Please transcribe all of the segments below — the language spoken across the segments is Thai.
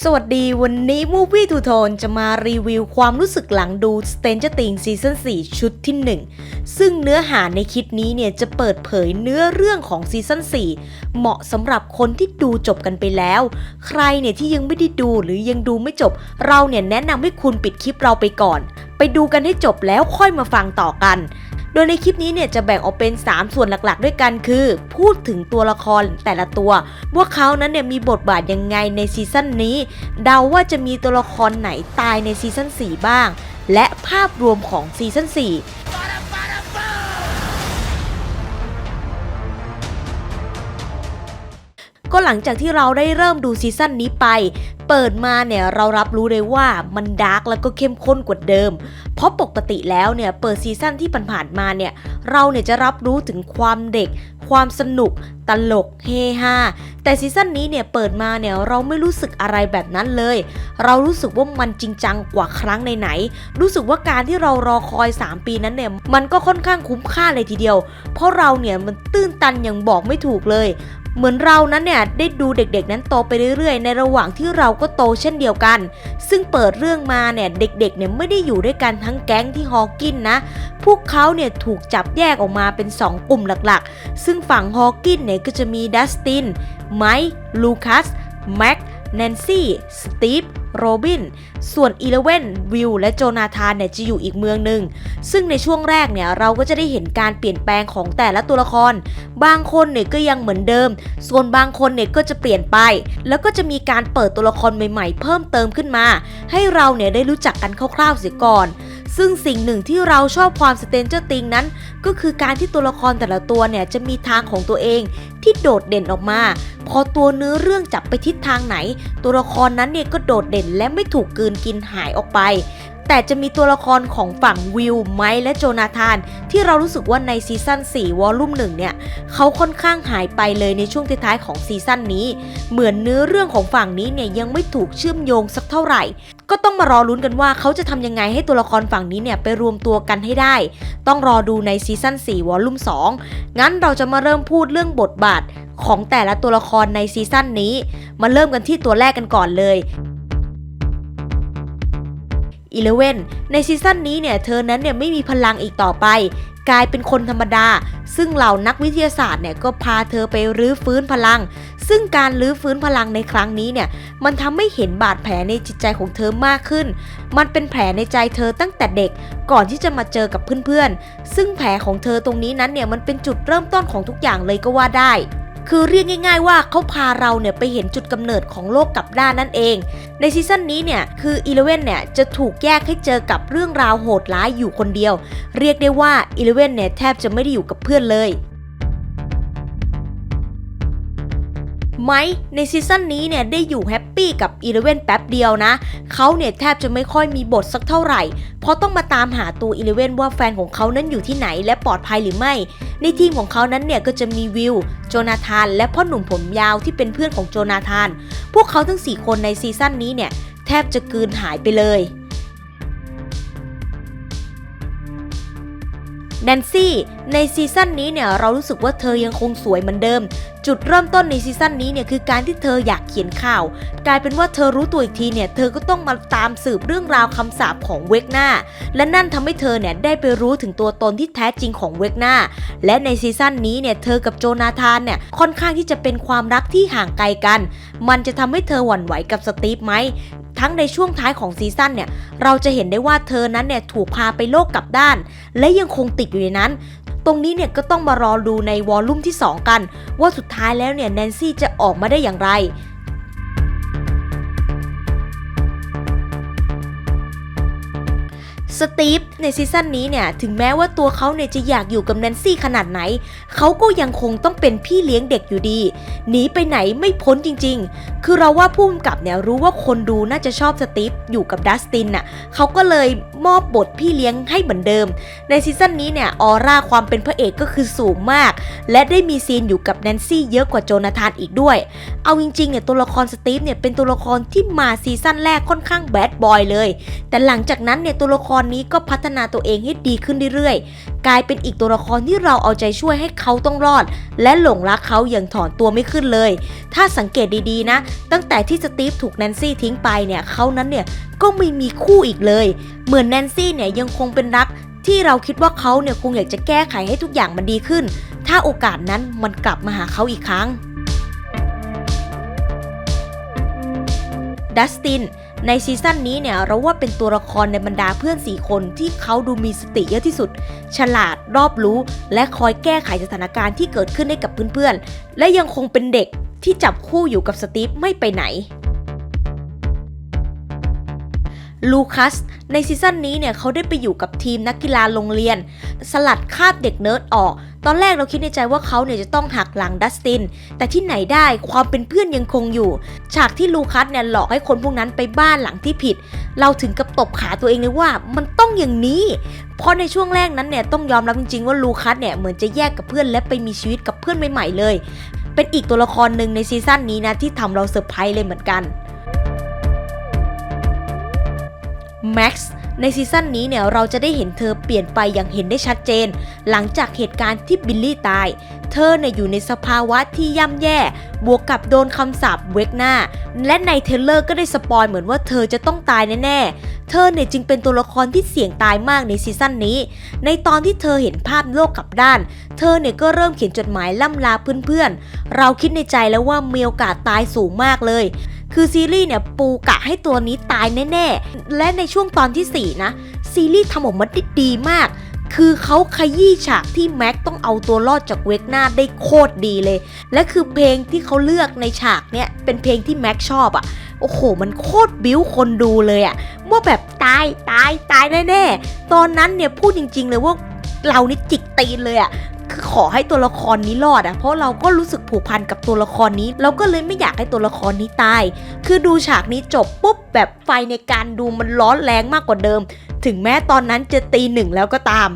สวัสดีวันนี้ Movie to Tone จะมารีวิวความรู้สึกหลังดู Stranger Things ซีซั่น4ชุดที่ 1 ซึ่งเนื้อหาในคลิปนี้เนี่ยจะเปิดเผยเนื้อเรื่องของซีซั่น4 เหมาะสำหรับคนที่ดูจบกันไปแล้ว ใครเนี่ยที่ยังไม่ได้ดูหรือยังดูไม่จบ เราเนี่ยแนะนำให้คุณปิดคลิปเราไปก่อน ไปดูกันให้จบแล้วค่อยมาฟังต่อกัน โดยในคลิปนี้เนี่ยจะแบ่งออกเป็น 3 ส่วนหลักๆ ด้วยกันคือ พูดถึงตัวละครแต่ละตัว ว่าเขานั้นเนี่ยมีบทบาทยังไงในซีซั่นนี้ เดาว่าจะมีตัวละครไหนตายในซีซั่น4บ้าง และภาพรวมของซีซั่น4 ก็หลังจากที่เราได้เริ่มดูซีซั่นนี้ไป เปิดมาเนี่ยเรารับรู้เลยว่ามันดาร์กแล้วก็เข้มข้นกว่าเดิม เพราะปกติแล้วเนี่ยเปิดซีซั่นที่ผ่านๆมาเนี่ยเราเนี่ยจะรับรู้ถึงความเด็ก ความสนุก ตลก เฮฮา แต่ซีซั่นนี้เนี่ยเปิดมาเนี่ยเราไม่รู้สึกอะไรแบบนั้นเลย เรารู้สึกว่ามันจริงจังกว่าครั้งไหนๆ รู้สึกว่าการที่เรารอคอย 3 ปีนั้นเนี่ยมันก็ค่อนข้างคุ้มค่าเลยทีเดียว เพราะเราเนี่ยมันตื้นตันอย่างบอกไม่ถูกเลย เหมือนเรานั้นเนี่ยได้ดูเด็กๆ นั้นโตไปเรื่อยๆ ในระหว่างที่เราก็โตเช่นเดียวกัน ซึ่งเปิดเรื่องมาเนี่ยเด็กๆเนี่ยไม่ได้อยู่ด้วยกันทั้งแก๊งที่ฮอกินนะ พวกเขาเนี่ยถูกจับแยกออกมาเป็น 2 กลุ่มหลักๆ ซึ่งฝั่งฮอกินเนี่ยก็จะมีดัสติน ไมค์ ลูคัส แม็ก แนนซี่ สตีฟ โรบิน ส่วนอีเลเวนวิลและโจนาธานเนี่ยจะอยู่อีกเมืองหนึ่ง ซึ่งในช่วงแรกเนี่ยเราก็จะได้เห็นการเปลี่ยนแปลงของแต่ละตัวละคร บางคนเนี่ยก็ยังเหมือนเดิม ส่วนบางคนเนี่ยก็จะเปลี่ยนไป แล้วก็จะมีการเปิดตัวละครใหม่ๆ เพิ่มเติมขึ้นมา ให้เราเนี่ยได้รู้จักกันคร่าวๆเสียก่อนซึ่งสิ่งหนึ่งที่เราชอบความสเตนเจอร์ติงนั้น ก็คือการที่ตัวละครแต่ละตัวเนี่ยจะมีทางของตัวเอง ที่โดดเด่นออกมา พอตัวเนื้อเรื่องจับไปทิศทางไหน ตัวละครนั้นเนี่ยก็โดดเด่นและไม่ถูกกืนกินหายออกไป แต่จะมีตัวละครของฝั่งวิลไมค์และโจนาธาน ที่เรารู้สึกว่าในซีซั่น4วอลลุ่ม1เนี่ยเขาค่อนข้างหายไปเลยในช่วงท้ายๆของซีซั่นนี้ เหมือนเนื้อเรื่องของฝั่งนี้เนี่ยยังไม่ถูกเชื่อมโยงสักเท่าไหร่ก็ต้องมารอลุ้นกันว่าเขาจะทำยังไงให้ตัวละครฝั่งนี้เนี่ยไปรวมตัวกันให้ได้ ต้องรอดูในซีซั่น4วอลลุ่ม2งั้นเราจะมาเริ่มพูดเรื่องบทบาทของแต่ละตัวละครในซีซั่นนี้ มาเริ่มกันที่ตัวแรกกันก่อนเลยอีเลเวนในซีซั่นนี้เนี่ยเธอนั้นเนี่ยไม่มีพลังอีกต่อไป กลายเป็นคนธรรมดา ซึ่งเหล่านักวิทยาศาสตร์เนี่ยก็พาเธอไปรื้อฟื้นพลัง ซึ่งการรื้อฟื้นพลังในครั้งนี้เนี่ยมันทำให้เห็นบาดแผลในจิตใจของเธอมากขึ้น มันเป็นแผลในใจเธอตั้งแต่เด็กก่อนที่จะมาเจอกับเพื่อนๆ ซึ่งแผลของเธอตรงนี้นั้นเนี่ยมันเป็นจุดเริ่มต้นของทุกอย่างเลยก็ว่าได้ คือเรียกง่าย ๆ ว่าเขาพาเราเนี่ยไปเห็นจุดกำเนิดของโลกกลับด้านนั่นเอง ในซีซั่นนี้เนี่ยคืออีเลเวนเนี่ยจะถูกแยกให้เจอกับเรื่องราวโหดร้ายอยู่คนเดียว เรียกได้ว่าอีเลเวนเนี่ยแทบจะไม่ได้อยู่กับเพื่อนเลย ไมค์ในซีซั่นนี้เนี่ยได้อยู่แฮปปี้กับอีเลเวนแป๊บเดียวนะเขาเนี่ยแทบจะไม่ค่อยมีบทสักเท่าไหร่ เพราะต้องมาตามหาตัวอีเลเวนว่าแฟนของเขานั้นอยู่ที่ไหนและปลอดภัยหรือไม่ ในทีมของเขานั้นเนี่ยก็จะมีวิลโจนาธาน และพ่อหนุ่มผมยาวที่เป็นเพื่อนของโจนาธาน พวกเขาทั้ง 4 คนในซีซั่นนี้เนี่ยแทบจะกืนหายไปเลย แนนซี่ในซีซั่นนี้เนี่ยเรารู้สึกว่าเธอยังคงสวยเหมือนเดิม จุดเริ่มต้นในซีซั่นนี้เนี่ยคือการที่เธออยากเขียนข่าว กลายเป็นว่าเธอรู้ตัวอีกทีเนี่ยเธอก็ต้องมาตามสืบเรื่องราวคำสาปของเวกหน้า และนั่นทำให้เธอเนี่ยได้ไปรู้ถึงตัวตนที่แท้จริงของเวกหน้า และในซีซั่นนี้เนี่ยเธอกับโจนาธานเนี่ยค่อนข้างที่จะเป็นความรักที่ห่างไกลกัน มันจะทำให้เธอหวั่นไหวกับสตีฟไหม ทั้งในช่วงท้ายของซีซั่นเนี่ยเราจะเห็นได้ว่าเธอนั้นเนี่ยถูกพาไปโลกกลับด้าน และยังคงติดอยู่ในนั้น ตรงนี้เนี่ยก็ต้องมารอดูในวอลลุ่มที่ 2 กัน ว่าสุดท้ายแล้วเนี่ยแนนซี่จะออกมาได้อย่างไร สตีฟในซีซั่นนี้เนี่ยถึงแม้ว่าตัวเขาเนี่ยจะอยากอยู่กับแนนซี่ขนาดไหน เขาก็ยังคงต้องเป็นพี่เลี้ยงเด็กอยู่ดี หนีไปไหนไม่พ้นจริง ๆ คือเราว่าผู้กำกับเนี่ยรู้ว่าคนดูน่าจะชอบสตีฟอยู่กับดัสตินน่ะเขาก็เลยมอบบทพี่เลี้ยงให้เหมือนเดิม ในซีซั่นนี้เนี่ยออร่าความเป็นพระเอกก็คือสูงมาก และได้มีซีนอยู่กับแนนซี่เยอะกว่าโจนาธานอีกด้วย เอาจริงๆเนี่ยตัวละครสตีฟเนี่ยเป็นตัวละครที่มาซีซั่นแรกค่อนข้างแบดบอยเลย แต่หลังจากนั้นเนี่ยตัวละครนี้ก็พัฒนาตัวเองให้ดีขึ้นเรื่อยๆ กลายเป็นอีกตัวละครที่เราเอาใจช่วยให้เขาต้องรอด และหลงรักเขาอย่างถอนตัวไม่ขึ้นเลย ถ้าสังเกตดีๆนะ ตั้งแต่ที่สตีฟถูกแนนซี่ทิ้งไปเนี่ยเขานั้นเนี่ยก็ไม่มีคู่อีกเลย เหมือนแนนซี่เนี่ยยังคงเป็นรักที่เราคิดว่าเขาเนี่ยคงอยากจะแก้ไขให้ทุกอย่างมันดีขึ้น ถ้าโอกาสนั้นมันกลับมาหาเขาอีกครั้งดัสติน ในซีซั่นนี้เนี่ยเราว่าเป็นตัวละครในบรรดาเพื่อน 4 คนที่เขาดูมีสติเยอะที่สุด ฉลาดรอบรู้ และคอยแก้ไขสถานการณ์ที่เกิดขึ้นให้กับเพื่อนๆ และยังคงเป็นเด็กที่จับคู่อยู่กับสตีฟไม่ไปไหนลูคัส ในซีซั่นนี้เนี่ยเขาได้ไปอยู่กับทีมนักกีฬาโรงเรียน สลัดคาบเด็กเนิร์ดออก ตอนแรกเราคิดในใจว่าเขาเนี่ยจะต้องหักหลังดัสติน แต่ที่ไหนได้ความเป็นเพื่อนยังคงอยู่ ฉากที่ลูคัสเนี่ยหลอกให้คนพวกนั้นไปบ้านหลังที่ผิด เราถึงกับตบขาตัวเองเลยว่ามันต้องอย่างนี้ เพราะในช่วงแรกนั้นเนี่ยต้องยอมรับจริงๆว่าลูคัสเนี่ยเหมือนจะแยกกับเพื่อนและไปมีชีวิตกับเพื่อนใหม่ๆเลย เป็นอีกตัวละครหนึ่งในซีซั่นนี้นะที่ทำเราเซอร์ไพรส์เลยเหมือนกันแม็กซ์ ในซีซั่นนี้เนี่ยเราจะได้เห็นเธอเปลี่ยนไปอย่างเห็นได้ชัดเจน หลังจากเหตุการณ์ที่บิลลี่ตาย เธอเนี่ยอยู่ในสภาวะที่ย่ำแย่ บวกกับโดนคำสาปเวกหน้า และในเทเลอร์ก็ได้สปอยเหมือนว่าเธอจะต้องตายแน่ๆ เธอเนี่ยจึงเป็นตัวละครที่เสี่ยงตายมากในซีซั่นนี้ ในตอนที่เธอเห็นภาพโลกกลับด้าน เธอเนี่ยก็เริ่มเขียนจดหมายล่ำลาเพื่อนๆ เราคิดในใจแล้วว่ามีโอกาสตายสูงมากเลย คือซีรีส์เนี่ยปูกะให้ตัวนี้ตายแน่ๆ และในช่วงตอนทีสี่ 4 นะ ซีรีส์ทำออกมาได้ดีมาก คือเขาขยี้ฉากที่แม็กต้องเอาตัวรอดจากเวกหน้าได้โคตรดีเลย และคือเพลงที่เขาเลือกในฉากเนี่ยเป็นเพลงที่แม็กชอบอะ่ะโอ้โห มันโคตรบิ้วคนดูเลยอะ่ะว่าแบบตายตายตายแน่ๆ ตอนนั้นเนี่ยพูดจริง ๆ เลยว่าเรานี่จิกตีนเลยอะ่ะ คือขอให้ตัวละครนี้รอดอะเพราะเราก็รู้สึกผูกพันกับตัวละครนี้ เราก็เลยไม่อยากให้ตัวละครนี้ตาย คือดูฉากนี้จบปุ๊บแบบไฟในการดูมันร้อนแรงมากกว่าเดิม ถึงแม้ตอนนั้นจะตีหนึ่งแล้วก็ตาม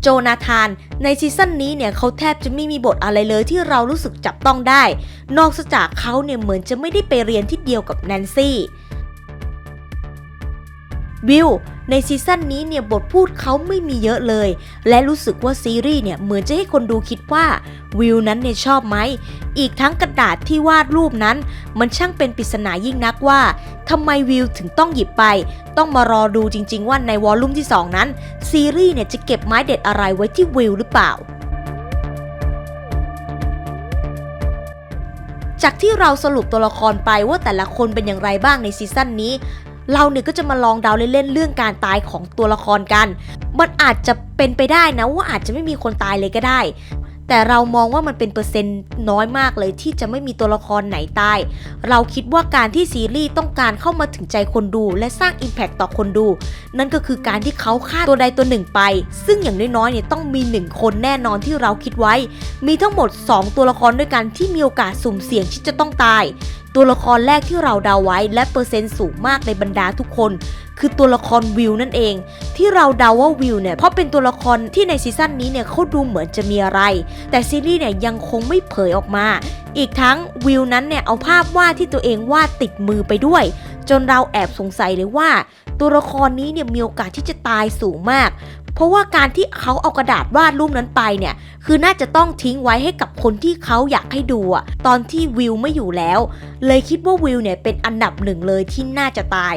โจนาธาน ในซีซั่นนี้เนี่ยเขาแทบจะไม่มีบทอะไรเลยที่เรารู้สึกจับต้องได้ นอกจากเขาเนี่ยเหมือนจะไม่ได้ไปเรียนที่เดียวกับแนนซี่ วิวในซีซั่นนี้เนี่ยบทพูดเขาไม่มีเยอะเลย และรู้สึกว่าซีรีส์เนี่ยเหมือนจะให้คนดูคิดว่าวิวนั้นเนี่ยชอบไหม อีกทั้งกระดาษที่วาดรูปนั้น มันช่างเป็นปริศนายิ่งนักว่าทำไมวิวถึงต้องหยิบไป ต้องมารอดูจริง ๆ ว่าในวอลลุ่มที่ 2 นั้น ซีรีส์เนี่ยจะเก็บไม้เด็ดอะไรไว้ที่วิวหรือเปล่าจากที่เราสรุปตัวละครไปว่าแต่ละคนเป็นอย่างไรบ้างในซีซั่นนี้ เราเนี่ยก็จะมาลองเดาเล่นๆเรื่องการตายของตัวละครกัน มันอาจจะเป็นไปได้นะว่าอาจจะไม่มีคนตายเลยก็ได้ แต่เรามองว่ามันเป็นเปอร์เซ็นต์น้อยมากเลยที่จะไม่มีตัวละครไหนตาย เราคิดว่าการที่ซีรีส์ต้องการเข้ามาถึงใจคนดู และสร้าง Impact ต่อคนดู นั่นก็คือการที่เขาฆ่าตัวใดตัวหนึ่งไป ซึ่งอย่างน้อยๆเนี่ยต้องมีหนึ่งคนแน่นอนที่เราคิดไว้ มีทั้งหมด 2 ตัวละครด้วยกันที่มีโอกาสสุ่มเสี่ยงที่จะต้องตาย ตัวละครแรกที่เราเดาไว้และเปอร์เซ็นต์สูงมากในบรรดาทุกคน คือตัวละครวิวนั่นเอง ที่เราเดาว่าวิวเนี่ยเพราะเป็นตัวละครที่ในซีซั่นนี้เนี่ยเขาดูเหมือนจะมีอะไร แต่ซีรีส์เนี่ยยังคงไม่เผยออกมา อีกทั้งวิวนั้นเนี่ยเอาภาพวาดที่ตัวเองวาดติดมือไปด้วย จนเราแอบสงสัยเลยว่า ตัวละครนี้เนี่ยมีโอกาสที่จะตายสูงมากเพราะว่าการที่เขาเอากระดาษวาดรูปนั้นไปเนี่ย คือน่าจะต้องทิ้งไว้ให้กับคนที่เขาอยากให้ดูอะตอนที่วิวไม่อยู่แล้ว เลยคิดว่าวิวเนี่ยเป็นอันดับหนึ่งเลยที่น่าจะตาย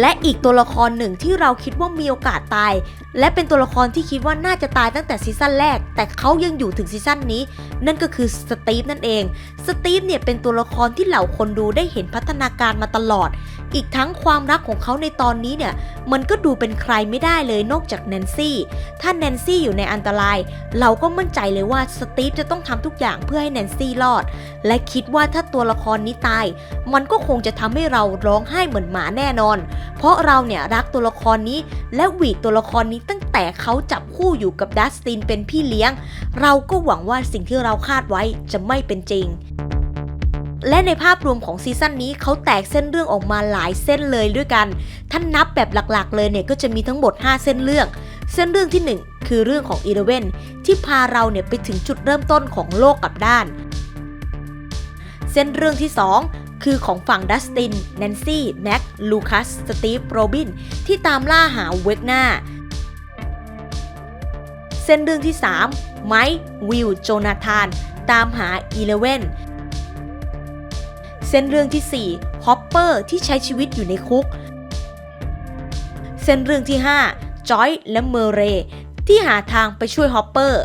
และอีกตัวละครหนึ่งที่เราคิดว่ามีโอกาสตาย และเป็นตัวละครที่คิดว่าน่าจะตายตั้งแต่ซีซั่นแรก แต่เขายังอยู่ถึงซีซั่นนี้ นั่นก็คือสตีฟนั่นเอง สตีฟเนี่ยเป็นตัวละครที่เหล่าคนดูได้เห็นพัฒนาการมาตลอด อีกทั้งความรักของเขาในตอนนี้เนี่ย มันก็ดูเป็นใครไม่ได้เลยนอกจากแนนซี่ ถ้าแนนซี่อยู่ในอันตราย เราก็มั่นใจเลยว่าสตีฟจะต้องทำทุกอย่างเพื่อให้แนนซี่รอด และคิดว่าถ้าตัวละครนี้ตาย มันก็คงจะทำให้เราร้องไห้เหมือนหมาแน่นอน เพราะเราเนี่ยรักตัวละครนี้และหวีดตัวละครนี้ แต่เขาจับคู่อยู่กับดัสตินเป็นพี่เลี้ยง เราก็หวังว่าสิ่งที่เราคาดไว้จะไม่เป็นจริง และในภาพรวมของซีซั่นนี้เขาแตกเส้นเรื่องออกมาหลายเส้นเลยด้วยกันถ้านนับแบบหลักๆ เลยเนี่ยก็จะมีทั้งหมด 5 เส้นเรื่อง เส้นเรื่องที่ 1 คือเรื่องของอีเลเวนที่พาเราเนี่ยไปถึงจุดเริ่มต้นของโลกกับด้าน เส้นเรื่องที่ 2คือคือของฝั่งดัสติน แนนซี่ แม็ก ลูคัส สตีฟ โรบิน ที่ตามล่าหาเวกหน้า ส้นเรื่องที่ 3 ไมค์วิลโจนาธาน ตามหาอีเลเวนเส้นเรื่องที่ 4 ฮอปเปอร์ที่ใช้ชีวิตอยู่ในคุก เส้นเรื่องที่ 5จอยและเมเร ที่หาทางไปช่วยฮอปเปอร์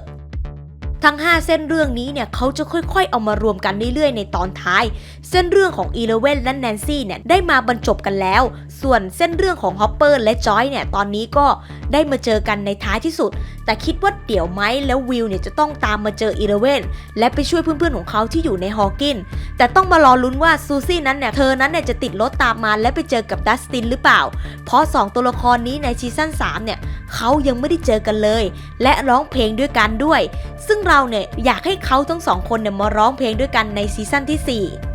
ทั้ง 5 เส้นเรื่องนี้เนี่ยเขาจะค่อยๆ เอามารวมกันเรื่อยๆ ในตอนท้าย เส้นเรื่องของอีเลเวนและแนนซี่เนี่ยได้มาบรรจบกันแล้ว ส่วนเส้นเรื่องของฮอปเปอร์และจอยเนี่ยตอนนี้ก็ได้มาเจอกันในท้ายที่สุด แต่คิดว่าเดี๋ยวไมค์แล้ววิลเนี่ยจะต้องตามมาเจออีเลเวนและไปช่วยเพื่อนๆของเขาที่อยู่ในฮอกิน แต่ต้องมารอลุ้นว่าซูซี่นั้นเนี่ยเธอนั้นเนี่ยจะติดรถตามมาและไปเจอกับดัสตินหรือเปล่า เพราะ 2 ตัวละครนี้ในซีซั่น3เนี่ยเขายังไม่ได้เจอกันเลย และร้องเพลงด้วยกันด้วย ซึ่งเราเนี่ยอยากให้เขาทั้งสองคนเนี่ยมาร้องเพลงด้วยกันในซีซั่นที่ 4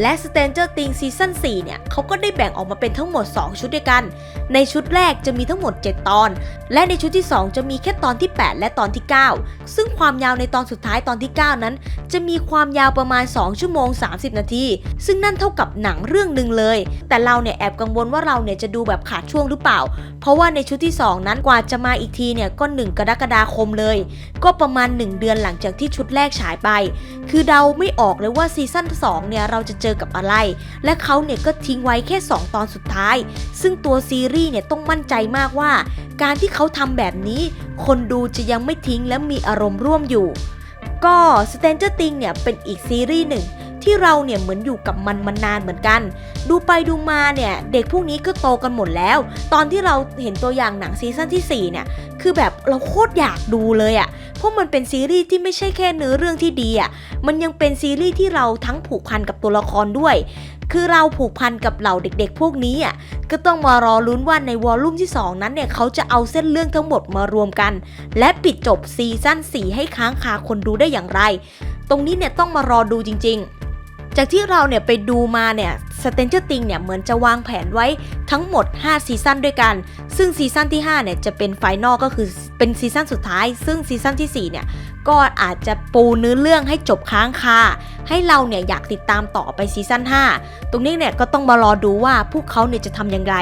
และ Stranger Things ซีซั่น4เนี่ยเขาก็ได้แบ่งออกมาเป็นทั้งหมด 2 ชุดด้วยกัน ในชุดแรกจะมีทั้งหมด 7 ตอน และในชุดที่ 2 จะมีแค่ตอนที่ 8 และตอนที่ 9 ซึ่งความยาวในตอนสุดท้ายตอนที่ 9 นั้น จะมีความยาวประมาณ 2 ชั่วโมง 30 นาที ซึ่งนั่นเท่ากับหนังเรื่องหนึ่งเลย แต่เราเนี่ยแอบกังวลว่าเราเนี่ยจะดูแบบขาดช่วงหรือเปล่า เพราะว่าในชุดที่ 2 นั้นกว่าจะมาอีกทีเนี่ยก็ 1 กรกฎาคมเลย ก็ประมาณ 1 เดือนหลังจากที่ชุดแรกฉายไป คือเดาไม่ออกเลยว่าซีซั่น2เนี่ยเราจะเจอกับอะไร และเขาเนี่ยก็ทิ้งไว้แค่ 2 ตอนสุดท้าย ซึ่งตัวซีรีส์เนี่ยต้องมั่นใจมากว่า การที่เขาทำแบบนี้ คนดูจะยังไม่ทิ้งและมีอารมณ์ร่วมอยู่ ก็ Stranger Things เนี่ยเป็นอีกซีรีส์หนึ่ง ที่เราเนี่ยเหมือนอยู่กับมันมานานเหมือนกัน ดูไปดูมาเนี่ยเด็กพวกนี้ก็โตกันหมดแล้ว ตอนที่เราเห็นตัวอย่างหนังซีซั่นที่4เนี่ยคือแบบเราโคตรอยากดูเลยอะ่ะเพราะมันเป็นซีรีส์ที่ไม่ใช่แค่เนื้อเรื่องที่ดีอะ่ะมันยังเป็นซีรีส์ที่เราทั้งผูกพันกับตัวละครด้วย คือเราผูกพันกับเหล่าเด็ก ๆ พวกนี้อะก็ต้องมารอลุ้นว่าในวอลลุ่มที่ 2 นั้นเนี่ยเขาจะเอาเส้นเรื่องทั้งหมดมารวมกัน และปิดจบซีซั่น4ให้ค้างคาคนดูได้อย่างไร ตรงนี้เนี่ยต้องมารอดูจริง ๆ จากที่เราเนี่ยไปดูมาเนี่ย Stranger Things เนี่ยเหมือนจะวางแผนไว้ทั้งหมด 5 ซีซั่นด้วยกัน ซึ่งซีซั่นที่5เนี่ยจะเป็นไฟนอลก็คือเป็นซีซั่นสุดท้าย ซึ่งซีซั่นที่4เนี่ยก็อาจจะปูเนื้อเรื่องให้จบค้างคาให้เราเนี่ยอยากติดตามต่อไปซีซั่น5 ตรงนี้เนี่ยก็ต้องมารอดูว่าพวกเขาเนี่ยจะทำอย่างไร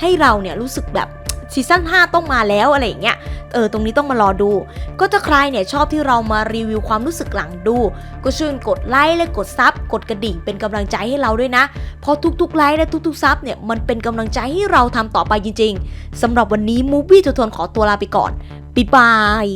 ให้เราเนี่ยรู้สึกแบบ ซีซั่น5ต้องมาแล้วอะไรอย่างเงี้ยเออตรงนี้ต้องมารอดู ก็ถ้าใครเนี่ยชอบที่เรามารีวิวความรู้สึกหลังดู ก็ช่วยกดไลค์และกดซับกดกระดิ่งเป็นกำลังใจให้เราด้วยนะ เพราะทุกๆไลค์และทุกๆซับเนี่ยมันเป็นกำลังใจให้เราทำต่อไปจริงๆสำหรับวันนี้มูฟี่ทุทนขอตัวลาไปก่อนบ๊ายบาย